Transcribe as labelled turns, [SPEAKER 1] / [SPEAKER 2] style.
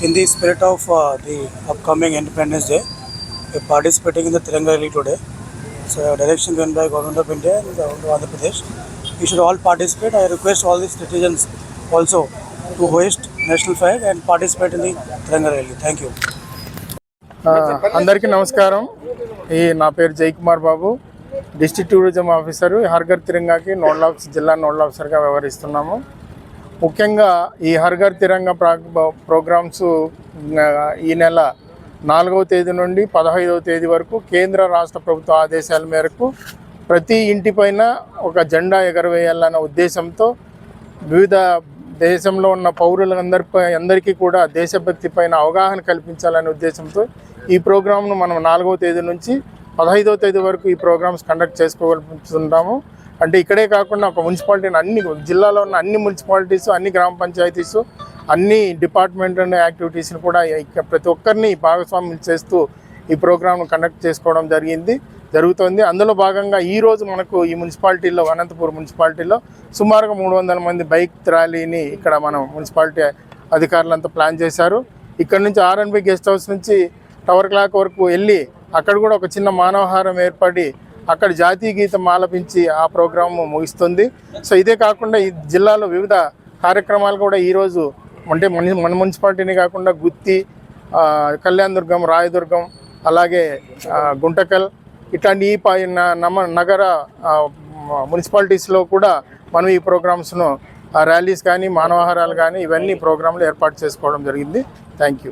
[SPEAKER 1] in the spirit of uh, the upcoming Independence Day, we're participating in the Tiranga Rally today. So, direction given by Government of India and the Government of Andhra Pradesh. We should all participate. I request all the citizens also to hoist national flag and participate in the Tiranga Rally. Thank you.
[SPEAKER 2] ఆ, అందరికీ నమస్కారం ఈ నా పేరు Jai Kumar Babu district tourism officer హర్ఘర్ తిరంగాకి nodal officer జిల్లా nodal ఆఫీసర్గా వ్యవహరిస్తున్నాము ముఖ్యంగా ఈ హర్ఘర్ తిరంగ ప్రా ప్రోగ్రామ్స్ ఈ నెల నాలుగవ తేదీ నుండి పదహైదవ తేదీ వరకు కేంద్ర రాష్ట్ర ప్రభుత్వ ఆదేశాల మేరకు ప్రతి ఇంటిపైన ఒక జెండా ఎగరవేయాలన్న ఉద్దేశంతో వివిధ దేశంలో ఉన్న పౌరులందరిపై అందరికీ కూడా దేశభక్తి పైన అవగాహన కల్పించాలనే ఉద్దేశంతో ఈ ప్రోగ్రామ్ను మనం నాలుగవ తేదీ నుంచి పదహైదవ తేదీ వరకు ఈ ప్రోగ్రామ్స్ కండక్ట్ చేసుకోగలుగుతుంటాము అంటే ఇక్కడే కాకుండా ఒక మున్సిపాలిటీని అన్ని జిల్లాలో ఉన్న అన్ని మున్సిపాలిటీస్ అన్ని గ్రామ పంచాయతీస్ అన్ని డిపార్ట్మెంట్ అండ్ యాక్టివిటీస్ని కూడా ప్రతి ఒక్కరిని భాగస్వామ్యం చేస్తూ ఈ ప్రోగ్రామ్ను కండక్ట్ చేసుకోవడం జరిగింది జరుగుతోంది. అందులో భాగంగా ఈరోజు మనకు ఈ మున్సిపాలిటీలో అనంతపూర్ మున్సిపాలిటీలో సుమారుగా మూడు వందల మంది బైక్ ర్యాలీని ఇక్కడ మనం మున్సిపాలిటీ అధికారులంతా ప్లాన్ చేశారు. ఇక్కడ నుంచి ఆర్ఎన్బి గెస్ట్ హౌస్ నుంచి టవర్ క్లాక్ వరకు వెళ్ళి అక్కడ కూడా ఒక చిన్న మానవహారం ఏర్పడి అక్కడ జాతీయ గీతం ఆలపించి ఆ ప్రోగ్రామ్ ముగిస్తుంది. సో ఇదే కాకుండా ఈ జిల్లాలో వివిధ కార్యక్రమాలు కూడా ఈరోజు అంటే మన మన మున్సిపాలిటీని కాకుండా గుత్తి కళ్యాణ్ దుర్గం రాయదుర్గం అలాగే గుంటకల్ ఇట్లాంటి ఈ ప- నమ నగర మున్సిపాలిటీస్లో కూడా మనం ఈ ప్రోగ్రామ్స్ను ర్యాలీస్ కానీ మానవహారాలు కానీ ఇవన్నీ ప్రోగ్రాంలు ఏర్పాటు చేసుకోవడం జరిగింది. Thank you.